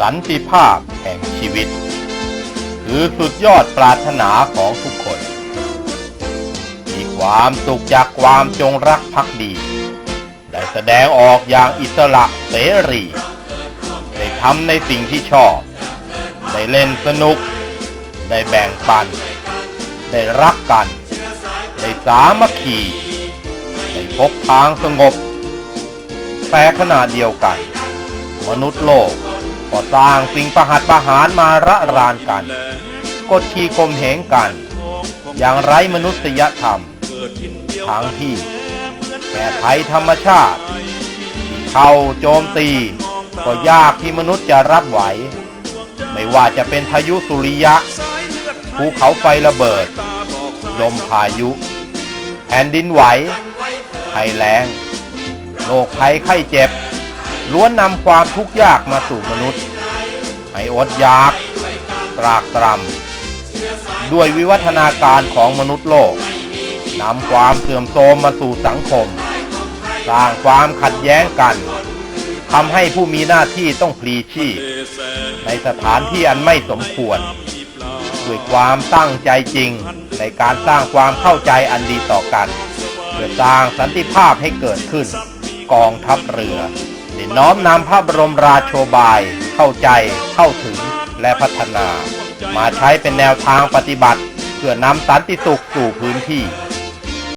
สันติภาพแห่งชีวิตคือสุดยอดปรารถนาของทุกคน มีความสุขจากความจงรักภักดี ได้แสดงออกอย่างอิสระเสรีได้ทำในสิ่งที่ชอบ ได้เล่นสนุก ได้แบ่งปัน ได้รักกัน ได้สามัคคีได้พบทางสงบแต่ขณะเดียวกัน มนุษย์โลก ก็สร้างสิ่งประหัตประหารมาระรานกัน กดขี่ข่มเหงกัน อย่างไร้มนุษยธรรมทั้งที่แก่ภัยธรรมชาติที่เข้าโจมตี ก็ยากที่มนุษย์จะรับไหว ไม่ว่าจะเป็นพายุสุริยะภูเขาไฟระเบิด ลมพายุแผ่นดินไหวภัยแล้งโรคภัยไข้เจ็บ ล้วนนำความทุกข์ยากมาสู่มนุษย์ ให้อดอยาก ตรากตรำด้วยวิวัฒนาการของมนุษย์โลกนำความเสื่อมโทรมมาสู่สังคม สร้างความขัดแย้งกันทำให้ผู้มีหน้าที่ต้องพลีชีพ ในสถานที่อันไม่สมควร ด้วยความตั้งใจจริงในการสร้างความเข้าใจอันดีต่อกันเพื่อสร้างสันติภาพให้เกิดขึ้น กองทัพเรือ ได้น้อมนำพระบรมราโชบาย เข้าใจเข้าถึงและพัฒนา มาใช้เป็นแนวทางปฏิบัติ เพื่อนำสันติสุขสู่พื้นที่